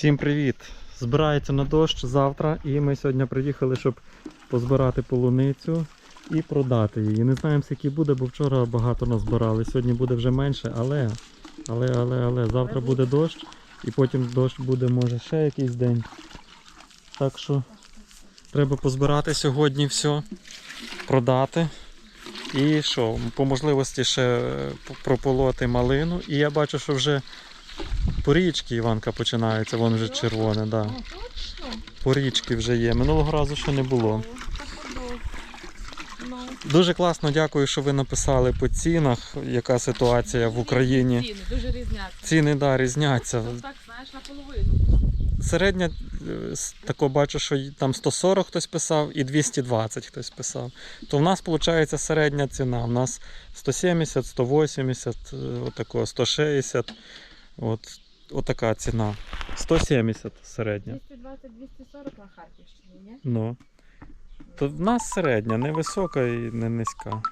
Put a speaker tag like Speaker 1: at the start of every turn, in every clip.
Speaker 1: Всім привіт! Збирається на дощ завтра, і ми сьогодні приїхали, щоб позбирати полуницю і продати її. Не знаємо, скільки буде, бо вчора багато назбирали. Сьогодні буде вже менше, але, але, але, але завтра буде дощ, і потім дощ буде, може, ще якийсь день. Так що треба позбирати сьогодні все, продати. І що, по можливості ще е, прополоти малину. І я бачу, що вже порічки Іванка починаються, вон вже червоне, да.
Speaker 2: Точно?
Speaker 1: Порічки вже є. Минулого разу ще не було.
Speaker 2: Ну,
Speaker 1: Дуже класно, дякую, що ви написали по цінах, яка ситуація в Україні.
Speaker 2: Ціни дуже різняться.
Speaker 1: Ціни да, різняться.
Speaker 2: Ну, так, знаєш, наполовину.
Speaker 1: Середня е, тако бачу, що там 140 хтось писав і 220 хтось писав. То в нас виходить середня ціна. У нас 170, 180, е, отако, 160. От, отака ціна. 170 середня.
Speaker 2: 220-240 на Харківщині, ні?
Speaker 1: Ну. То в нас середня, не висока і не низька.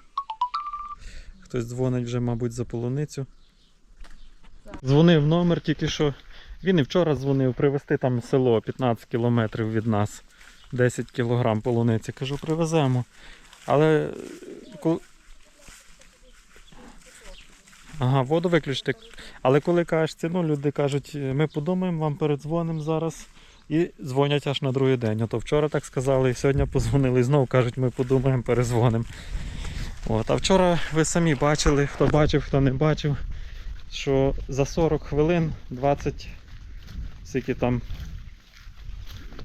Speaker 1: Хтось дзвонить вже, мабуть, за полуницю. Дзвонив номер тільки що. Він і вчора дзвонив привезти там село 15 кілометрів від нас. 10 кілограм полуниці. Кажу, привеземо. Але. Ага, воду виключити. Але коли кажеш ціну, люди кажуть, ми подумаємо, вам передзвонимо зараз. І дзвонять аж на другий день. Ото вчора так сказали, і сьогодні позвонили і знову кажуть, ми подумаємо, перезвонимо. От. А вчора ви самі бачили, хто бачив, хто не бачив, що за 40 хвилин 20 скільки там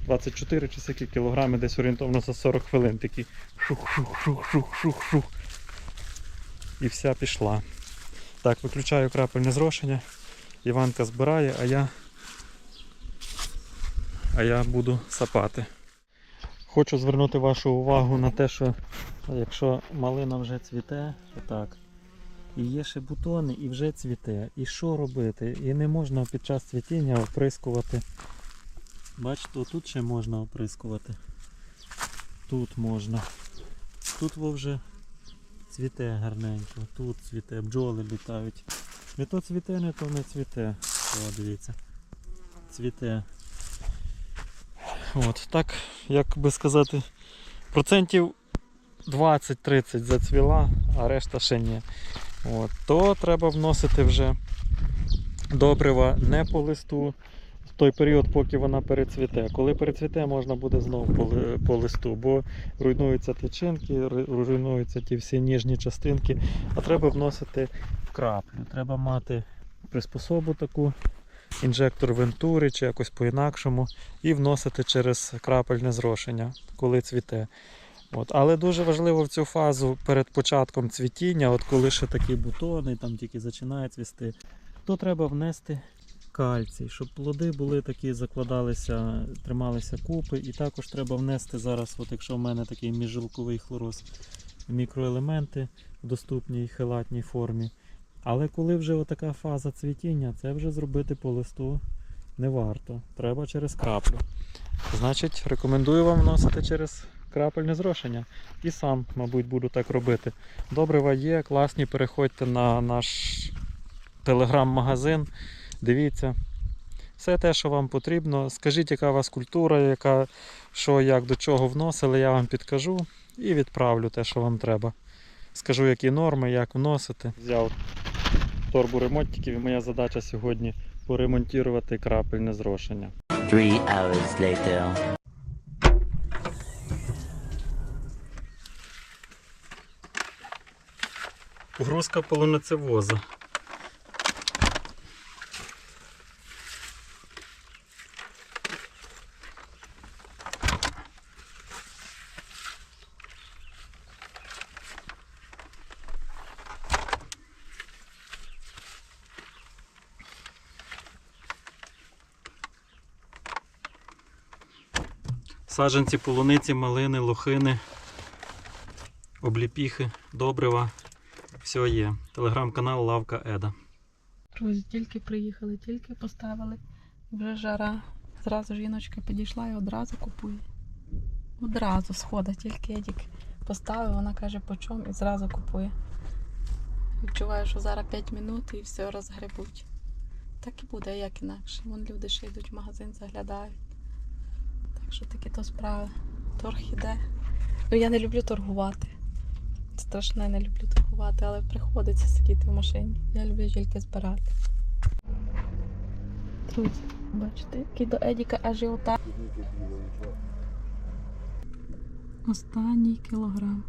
Speaker 1: 24 чи скільки кілограми десь орієнтовно за 40 хвилин такі шух-шух-шух-шух-шух-шух. І вся пішла. Так, виключаю крапельне зрошення. Іванка збирає, а я а я буду сапати. Хочу звернути вашу увагу на те, що якщо малина вже цвіте, отак, і є ще бутони, і вже цвіте. І що робити? І не можна під час цвітіння оприскувати. Бачите, тут ще можна оприскувати. Тут можна. Тут вже цвіте гарненько, тут цвіте, бджоли літають. Не то цвіте, не то не цвіте. О, дивіться. Цвіте. От, так, як би сказати, процентів 20-30 зацвіла, а решта ще ні. От, то треба вносити вже добрива не по листу в той період, поки вона перецвіте. Коли перецвіте, можна буде знову по, листу, бо руйнуються тичинки, руйнуються ті всі ніжні частинки, а треба вносити в краплю. Треба мати приспособу таку, інжектор вентури чи якось по-інакшому, і вносити через крапельне зрошення, коли цвіте. От. Але дуже важливо в цю фазу перед початком цвітіння, от коли ще такі бутони, там тільки починає цвісти, то треба внести кальцій, щоб плоди були такі, закладалися, трималися купи. І також треба внести зараз, от якщо в мене такий міжжилковий хлороз, мікроелементи в доступній хелатній формі. Але коли вже така фаза цвітіння, це вже зробити по листу не варто. Треба через краплю. Значить, рекомендую вам вносити через крапельне зрошення. І сам, мабуть, буду так робити. Добрива є, класні, переходьте на наш телеграм-магазин, дивіться. Все те, що вам потрібно. Скажіть, яка у вас культура, яка, що, як, до чого вносили, я вам підкажу і відправлю те, що вам треба. Скажу, які норми, як вносити. Взяв торбу ремонтиків і моя задача сьогодні поремонтувати крапельне зрошення.
Speaker 3: Three hours later.
Speaker 1: Погрузка полуницевоза. Саджанці полуниці, малини, лохини, обліпіхи, добрива. Все є. Телеграм-канал Лавка Еда.
Speaker 2: Друзі, тільки приїхали, тільки поставили. Вже жара. Зразу жіночка підійшла і одразу купує. Одразу сходить, тільки Едік поставив, вона каже, по чому і зразу купує. Відчуваю, що зараз 5 минут і все розгребуть. так і буде, як інакше. Вон люди ще йдуть в магазин, заглядають. Що такі то справи. Торг іде. Ну я не люблю торгувати. Страшне, не люблю торгувати, але приходиться сидіти в машині. Я люблю тільки збирати. Друзі, бачите, який до Едіка ажіотаж. Останній кілограм.